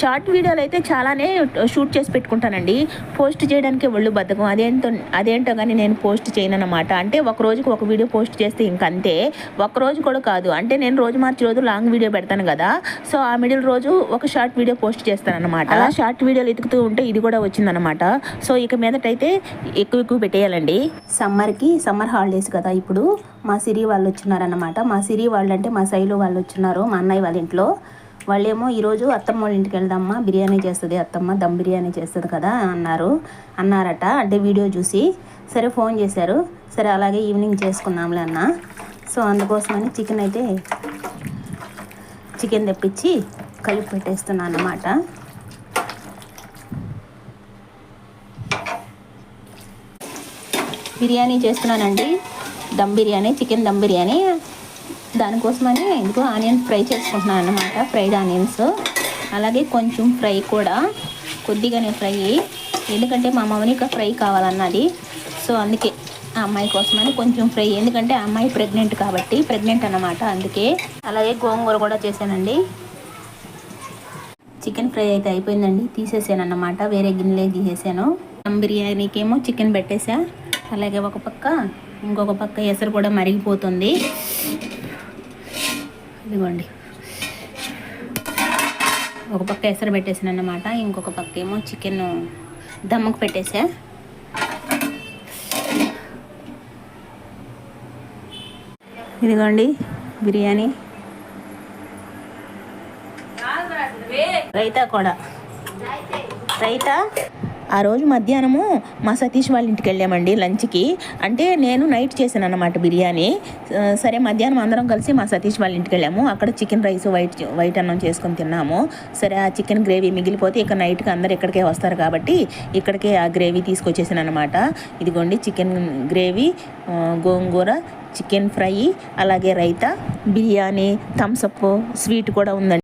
Short వీడియోలు అయితే చాలానే షూట్ చేసి పెట్టుకుంటానండి. పోస్ట్ చేయడానికి ఒళ్ళు బద్ధకం. అదేంటో అదేంటో కానీ నేను పోస్ట్ చేయను అనమాట అంటే ఒక రోజుకి ఒక వీడియో పోస్ట్ చేస్తే ఇంకంతే. ఒక రోజు కూడా కాదు. అంటే నేను రోజు మార్చి రోజు లాంగ్ వీడియో పెడతాను కదా. సో ఆ మిడిల్ రోజు ఒక షార్ట్ వీడియో పోస్ట్ చేస్తాను అనమాట అలా షార్ట్ వీడియోలు ఎతుకుతూ ఉంటే ఇది కూడా వచ్చిందనమాట సో ఇక మీదటైతే ఎక్కువ ఎక్కువ పెట్టేయాలండి. సమ్మర్కి సమ్మర్ హాలిడేస్ కదా ఇప్పుడు. మా సిరి వాళ్ళు వచ్చినారన్నమాట. మా సిరి వాళ్ళు అంటే మా శైలు వాళ్ళు వచ్చినారు. మా అన్నయ్య వాళ్ళ ఇంట్లో. వాళ్ళేమో ఈరోజు అత్తమ్మ వాళ్ళ ఇంటికి వెళ్దామా బిర్యానీ చేస్తుంది అత్తమ్మ దమ్ బిర్యానీ చేస్తుంది కదా అన్నారు అన్నారట. అంటే వీడియో చూసి సరే ఫోన్ చేశారు. సరే అలాగే ఈవినింగ్ చేసుకుందాంలే అన్న. సో అందుకోసమని చికెన్ అయితే చికెన్ తెప్పించి కలిపి పెట్టేస్తున్నాను అన్నమాట బిర్యానీ చేస్తున్నానండి. దమ్ బిర్యానీ చికెన్ దమ్ బిర్యానీ. దానికోసమని ఇదిగో ఆనియన్స్ ఫ్రై చేసుకుంటున్నాను అన్నమాట ఫ్రైడ్ ఆనియన్స్. అలాగే కొంచెం ఫ్రై కూడా కొద్దిగానే ఫ్రై ఎందుకంటే మా మౌనిక ఫ్రై కావాలన్నది. సో అందుకే ఆ అమ్మాయి కోసమని కొంచెం ఫ్రై ఎందుకంటే ఆ అమ్మాయి ప్రెగ్నెంట్ కాబట్టి ప్రెగ్నెంట్ అన్నమాట అందుకే. అలాగే గోంగూర కూడా చేశానండి. చికెన్ ఫ్రై అయితే అయిపోయిందండి తీసేసాను అన్నమాట వేరే గిన్నెలే తీసేసాను. దమ్ బిర్యానీకి ఏమో చికెన్ పెట్టేసా అలాగే ఒక పక్క ఇంకొక పక్క ఎసరు కూడా మరిగిపోతుంది. ఇదిగోండి. ఒక పక్క ఎసరు పెట్టేసాను అన్నమాట. ఇంకొక పక్క ఏమో చికెన్ దమ్మకు పెట్టేసా ఇదిగోండి బిర్యానీ. రైతా కూడా. రైతా? ఆ రోజు మధ్యాహ్నము మా సతీష్ వాళ్ళ ఇంటికి వెళ్ళామండి లంచ్కి. అంటే నేను నైట్ చేశాను అనమాట బిర్యానీ సరే మధ్యాహ్నం అందరం కలిసి మా సతీష్ వాళ్ళ ఇంటికి వెళ్ళాము. అక్కడ చికెన్ రైస్ వైట్ వైట్ అన్నం చేసుకొని తిన్నాము. సరే ఆ చికెన్ గ్రేవీ మిగిలిపోతే ఇక నైట్కి అందరు ఇక్కడికే వస్తారు కాబట్టి ఇక్కడికే ఆ గ్రేవీ తీసుకొచ్చేసాను అనమాట ఇదిగోండి chicken gravy gongura chicken fry అలాగే రైతా బిర్యానీ థమ్సప్ స్వీట్ కూడా ఉందండి.